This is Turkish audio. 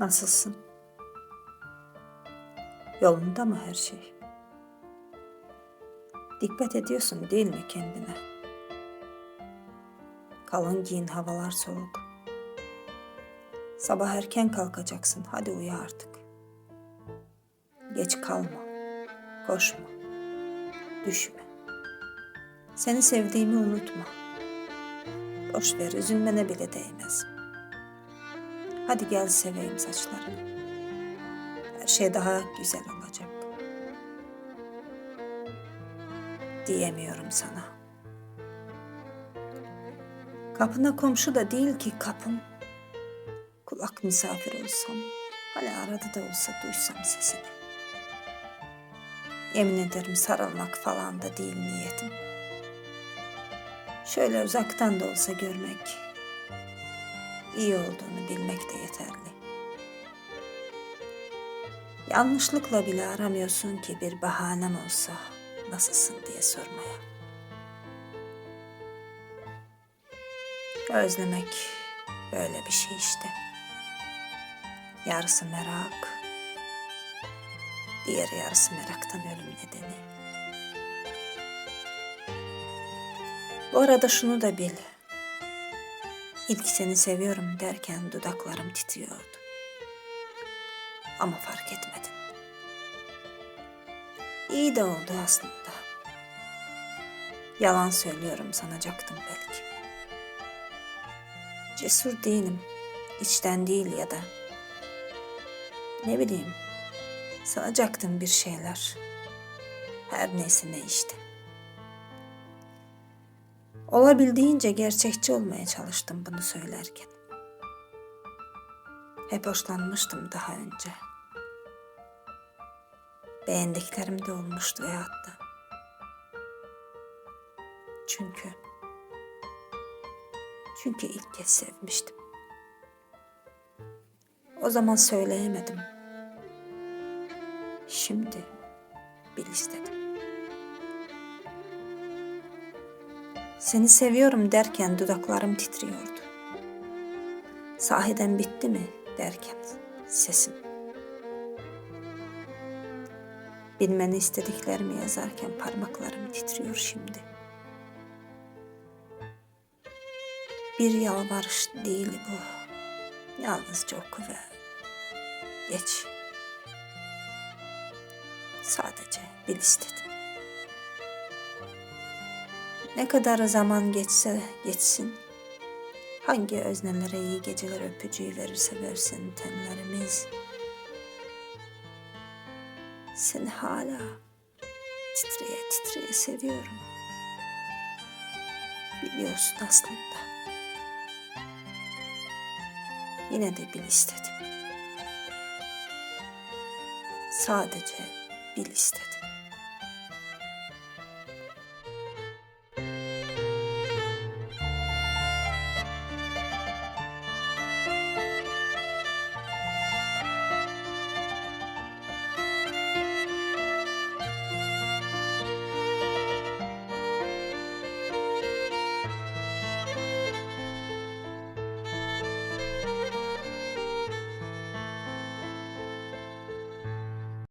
Nasılsın? Yolunda mı her şey? Dikkat ediyorsun değil mi kendine? Kalın giyin havalar soğuk. Sabah erken kalkacaksın. Hadi uyu artık. Geç kalma. Koşma. Düşme. Seni sevdiğimi unutma. Boş ver, üzülmene bile değmez. Hadi gel seveyim saçlarını. Her şey daha güzel olacak. Diyemiyorum sana. Kapına komşu da değil ki kapım. Kulak misafir olsam, hani arada da olsa duysam sesini. Yemin ederim sarılmak falan da değil niyetim. Şöyle uzaktan da olsa görmek, iyi olduğunu bilmek de yeterli. Yanlışlıkla bile aramıyorsun ki bir bahanem olsa nasılsın diye sormaya. Özlemek böyle bir şey işte. Yarısı merak, diğer yarısı meraktan ölüm nedeni. Bu arada şunu da bil. İlk seni seviyorum derken dudaklarım titriyordu. Ama fark etmedin. İyi de oldu aslında. Yalan söylüyorum sanacaktım belki. Cesur değilim. içten değil ya da. Ne bileyim. Sanacaktım bir şeyler. Her neyse ne işte. Olabildiğince gerçekçi olmaya çalıştım bunu söylerken. Hep hoşlanmıştım daha önce. Beğendiklerim de olmuştu veyahut da. Çünkü çünkü ilk kez sevmiştim. O zaman söyleyemedim. Şimdi bil istedim. Seni seviyorum derken dudaklarım titriyordu. Sahiden bitti mi derken sesim. Bilmeni istediklerimi yazarken parmaklarım titriyor şimdi. Bir yalvarış değil bu. Yalnızca oku ve geç. Sadece bil istedim. Ne kadar zaman geçse geçsin, hangi öznelere iyi geceler öpücüğü verirse versin tenlerimiz, seni hala titreye titreye seviyorum. Biliyorsun aslında. Yine de bil istedim. Sadece bil istedim.